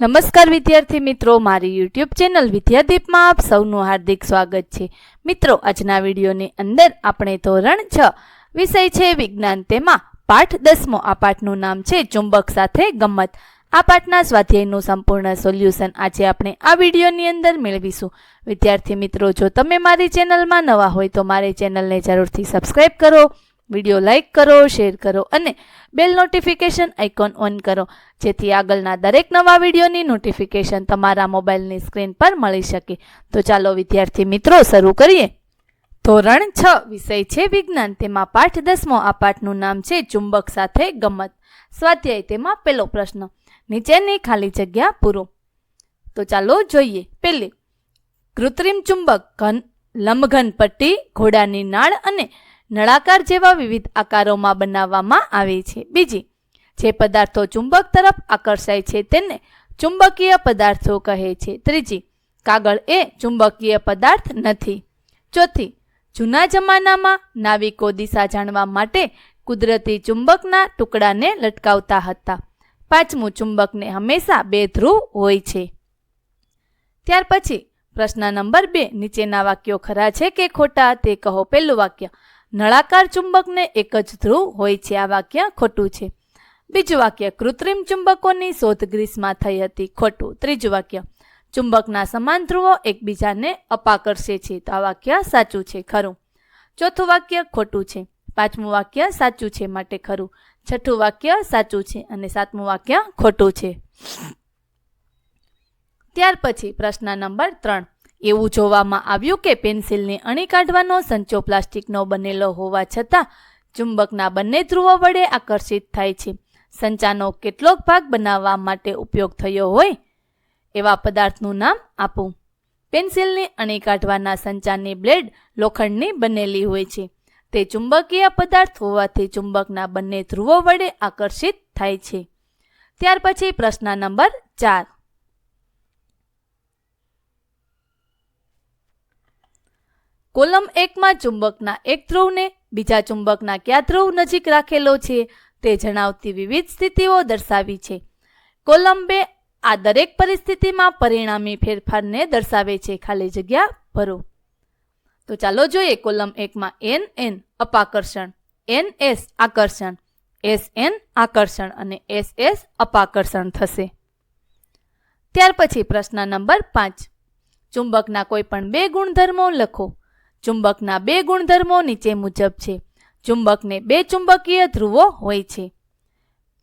નમસ્કાર વિદ્યાર્થી મિત્રો, મારી યુટ્યુબ ચેનલ વિદ્યાદીપમાં આપ સૌનું હાર્દિક સ્વાગત છે. મિત્રો, આજના વિડીયોની અંદર આપણે ધોરણ છ વિષય છે વિજ્ઞાન. તેમાં પાઠ દસમો, આ પાઠનું નામ છે ચુંબક સાથે ગમત આ પાઠના સ્વાધ્યાયનું સંપૂર્ણ સોલ્યુશન આજે આપણે આ વિડીયોની અંદર મેળવીશું. વિદ્યાર્થી મિત્રો, જો તમે મારી ચેનલમાં નવા હોય તો મારી ચેનલને જરૂરથી સબસ્ક્રાઈબ કરો. વીડિયો લાઇક કરો, શેર કરો અને બેલ નોટિફિકેશન આઇકોન ઓન કરો. જેથી આગળના દરેક નવા વિડીયોની નોટિફિકેશન તમારા મોબાઈલની સ્ક્રીન પર મળી શકે. તો ચાલો વિદ્યાર્થી મિત્રો, શરૂ કરીએ. ધોરણ છ, વિષય છે વિજ્ઞાન. તેમાં પાઠ દસમો, આ પાઠનું નામ છે ચુંબક સાથે ગમત. સ્વાધ્યાય તેમાં પહેલો પ્રશ્ન, નીચેની ખાલી જગ્યા પૂરો. તો ચાલો જોઈએ. પહેલી, કૃત્રિમ ચુંબક, ઘન, લંબઘન પટ્ટી, ઘોડાની નાળ અને નળાકાર જેવા વિવિધ આકારોમાં બનાવવામાં આવે છે. બીજી, જે પદાર્થો ચુંબક તરફ આકર્ષાય છે તેને ચુંબકીય પદાર્થો કહે છે. ત્રીજી, કાગળ એ ચુંબકીય પદાર્થ નથી. ચોથી, જૂના જમાનામાં નાવિકો દિશા જાણવા માટે કુદરતી ચુંબકના ટુકડાને લટકાવતા હતા. પાંચમું, ચુંબકને હંમેશા બે ધ્રુવ હોય છે. ત્યાર પછી પ્રશ્ન નંબર બે, નીચેના વાક્યો ખરા છે કે ખોટા તે કહો. પહેલું વાક્ય નળાકાર ચુંબકને એક જ ધ્રુવ હોય છે. આ વાક્ય ખોટું છે. બીજું વાક્ય, કૃત્રિમ ચુંબકોની શોધ ગ્રીસમાં થઈ હતી. ખોટું. ત્રીજું વાક્ય, ચુંબકના સમાન ધ્રુવો એકબીજાને અપાકર્ષે છે. તો આ વાક્ય સાચું છે, ખરું. ચોથું વાક્ય, ખોટું છે. પાંચમું વાક્ય, સાચું છે માટે ખરું. છઠ્ઠું વાક્ય, સાચું છે અને સાતમું વાક્ય ખોટું છે. ત્યાર પછી પ્રશ્ન નંબર ત્રણ. એવું જોવામાં આવ્યું કે પેન્સિલની અણી કાઢવાનો સંચો પ્લાસ્ટિકનો બનેલો હોવા છતાં ચુંબકના બંને ધ્રુવો વડે આકર્ષિત થાય છે. સંચાનો કેટલોક ભાગ બનાવવા માટે ઉપયોગ થયો હોય એવા પદાર્થનું નામ આપું. પેન્સિલની અણી કાઢવાના સંચાની બ્લેડ લોખંડની બનેલી હોય છે. તે ચુંબકીય પદાર્થ હોવાથી ચુંબકના બંને ધ્રુવો વડે આકર્ષિત થાય છે. ત્યાર પછી પ્રશ્ન નંબર ચાર. કોલમ એકમાં ચુંબકના એક ધ્રુવને બીજા ચુંબકના કયા ધ્રુવ નજીક રાખેલો છે તે જણાવતી વિવિધ સ્થિતિઓ દર્શાવી છે. કોલમ બે આ દરેક પરિસ્થિતિમાં પરિણામી ફેરફારને દર્શાવે છે. ખાલી જગ્યા ભરો. તો ચાલો જોઈએ કોલમ એકમાં એન એન અપાકર્ષણ. એન એસ આકર્ષણ. એસ એન આકર્ષણ અને એસ એસ અપાકર્ષણ થશે. ત્યાર પછી પ્રશ્ન નંબર પાંચ. ચુંબકના કોઈ પણ બે ગુણધર્મો લખો. ચુંબકના બે ગુણધર્મો નીચે મુજબ છે. ચુંબકને બે ચુંબકીય ધ્રુવો હોય છે.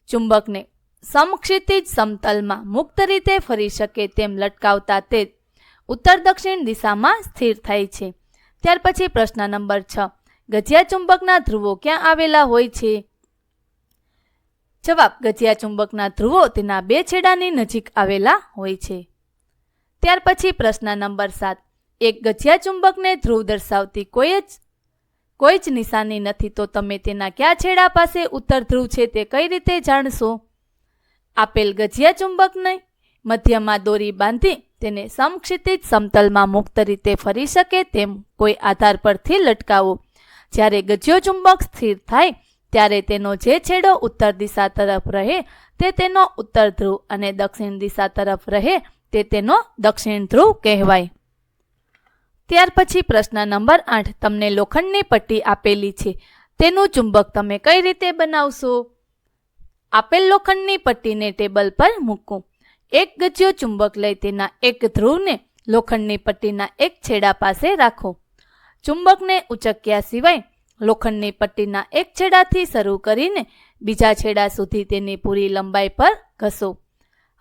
ચુંબકને સમક્ષિતિજ સમતલમાં મુક્ત રીતે ફરી શકે તેમ લટકાવતા તે ઉત્તર દક્ષિણ દિશામાં સ્થિર થાય છે. ત્યાર પછી પ્રશ્ન નંબર છ. ગજિયા ચુંબકના ધ્રુવો ક્યાં આવેલા હોય છે? જવાબ, ગજિયા ચુંબકના ધ્રુવો તેના બે છેડાની નજીક આવેલા હોય છે. ત્યાર પછી પ્રશ્ન નંબર સાત. એક ગજિયા ચુંબકને ધ્રુવ દર્શાવતી કોઈ જ કોઈ જ નિશાની નથી, તો તમે તેના કયા છેડા પાસે ઉત્તર ધ્રુવ છે તે કઈ રીતે જાણશો? આપેલ ગજિયા ચુંબકને મધ્યમાં દોરી બાંધી તેને સમક્ષિતિજ સમતલમાં મુક્ત રીતે ફરી શકે તેમ કોઈ આધાર પરથી લટકાવો. જ્યારે ગજિયો ચુંબક સ્થિર થાય, ત્યારે તેનો જે છેડો ઉત્તર દિશા તરફ રહે, તે તેનો ઉત્તર ધ્રુવ અને દક્ષિણ દિશા તરફ રહે, તે તેનો દક્ષિણ ધ્રુવ કહેવાય. ત્યાર પછી પ્રશ્ન નંબર આઠ તમને લોખંડની પટ્ટી આપેલી છે. તેનું ચુંબક તમે કઈ રીતે બનાવશો? આપેલ લોખંડની પટ્ટીને ટેબલ પર મૂકો. એક ગજિયો ચુંબક લઈ તેના એક ધ્રુવને લોખંડની પટ્ટીના એક છેડા પાસે રાખો. ચુંબકને ઉચક્યા સિવાય લોખંડની પટ્ટીના એક છેડાથી શરૂ કરીને બીજા છેડા સુધી તેની પૂરી લંબાઈ પર ઘસો.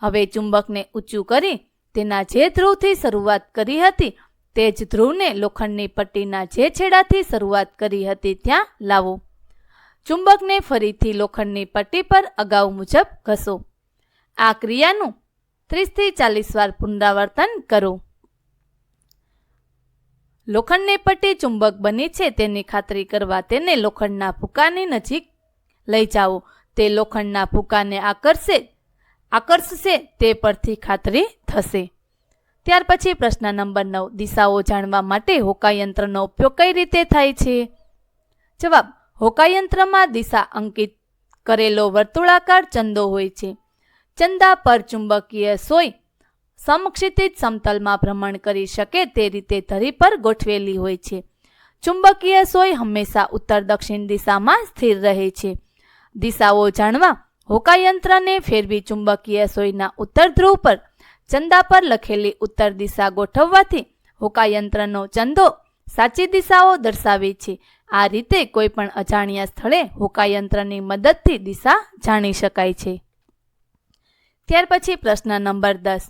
હવે ચુંબકને ઊંચું કરી તેના જે ધ્રુવથી શરૂઆત કરી હતી તે જ ધ્રુવને લોખંડની પટ્ટીના જે છેડાથી શરૂઆત કરી હતી ત્યાં લાવો. ચુંબકને ફરીથી લોખંડની પટ્ટી પર અગાઉ મુજબ ઘસો. આ ક્રિયાનું ત્રીસથી ચાલીસ વાર પુનરાવર્તન કરો. લોખંડની પટ્ટી ચુંબક બની છે તેની ખાતરી કરવા તેને લોખંડના ભૂકાની નજીક લઈ જાઓ. તે લોખંડના ભૂકાને આકર્ષે, આકર્ષશે તે પરથી ખાતરી થશે. ત્યાર પછી પ્રશ્ન નંબર નવ, દિશાઓ જાણવા માટે હોકાયંત્રનો ઉપયોગ કઈ રીતે થાય છે? જવાબ, હોકાયંત્રમાં દિશા અંકિત કરેલો વર્તુળાકાર ચંદો હોય છે. ચંદા પર ચુંબકીય સોય સમક્ષિતિજ સમતલમાં ભ્રમણ કરી શકે તે રીતે ધરી પર ગોઠવેલી હોય છે. ચુંબકીય સોય હંમેશા ઉત્તર દક્ષિણ દિશામાં સ્થિર રહે છે. દિશાઓ જાણવા હોકાયંત્રને ફેરવી ચુંબકીય સોયના ઉત્તર ધ્રુવ પર ચંદા પર લખેલી ઉત્તર દિશા ગોઠવવાથી હોકાયંત્રનો ચંદો સાચી દિશાઓ દર્શાવે છે. આ રીતે કોઈ પણ અજાણ્યા સ્થળે હોકાયંત્રની મદદથી દિશા જાણી શકાય છે. ત્યાર પછી પ્રશ્ન નંબર દસ.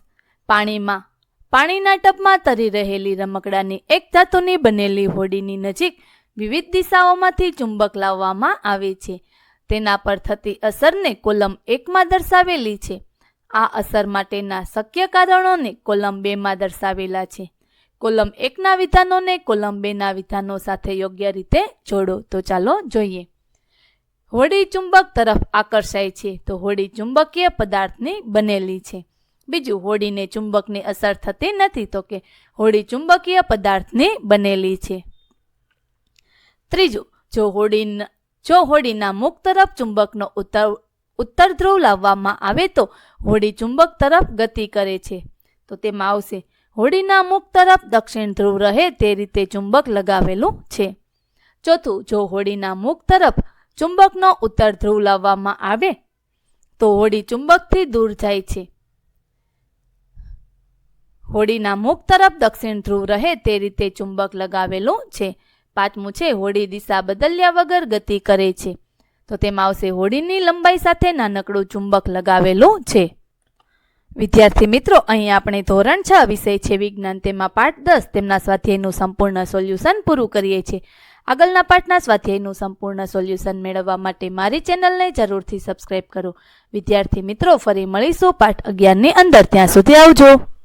પાણીમાં, પાણીના ટબમાં તરી રહેલી રમકડાની એક ધાતુની બનેલી હોડીની નજીક વિવિધ દિશાઓમાંથી ચુંબક લાવવામાં આવે છે. તેના પર થતી અસરને કોલમ એકમાં દર્શાવેલી છે. આ અસર માટેના શક્ય કારણોને કોલમ બેમાં દર્શાવેલા છે. કોલમ એકના વિધાનોને કોલમ બેના વિધાનો સાથે યોગ્ય રીતે જોડો. તો ચાલો જોઈએ. હોડી ચુંબક તરફ આકર્ષાય છે. તો હોડી ચુંબકીય પદાર્થની બનેલી છે. બીજું હોડીને ચુંબકની અસર થતી નથી તો કે હોડી ચુંબકીય પદાર્થની બનેલી છે. ત્રીજું, જો હોડી જો હોડીના મુખ તરફ ચુંબકનો ઉત્તર ઉત્તર ધ્રુવ લાવવામાં આવે તો હોડી ચુંબક તરફ ગતિ કરે છે. તો તેમાં આવશે, હોડીના મુખ તરફ દક્ષિણ ધ્રુવ રહે તે રીતે ચુંબક લગાવેલું છે. ચોથું, જો હોડીના મુખ તરફ ચુંબકનો ઉત્તર ધ્રુવ લાવવામાં આવે, તો હોડી ચુંબકથી દૂર જાય છે. હોડીના મુખ તરફ દક્ષિણ ધ્રુવ રહે તે રીતે ચુંબક લગાવેલું છે. પાંચમું છે, હોડી દિશા બદલ્યા વગર ગતિ કરે છે. તો તેમાં આવશે હોડીની લંબાઈ સાથે નાનકડું ચુંબક લગાવેલું છે. વિદ્યાર્થી મિત્રો, અહીં આપણે ધોરણ છ વિષય છે વિજ્ઞાન. તેમાં પાઠ દસ, તેમના સ્વાધ્યાયનું સંપૂર્ણ સોલ્યુશન પૂરું કરીએ છીએ. આગળના પાઠના સ્વાધ્યાયનું સંપૂર્ણ સોલ્યુશન મેળવવા માટે મારી ચેનલને જરૂરથી સબસ્ક્રાઇબ કરો. વિદ્યાર્થી મિત્રો, ફરી મળીશું પાઠ અગિયારની અંદર. ત્યાં સુધી આવજો.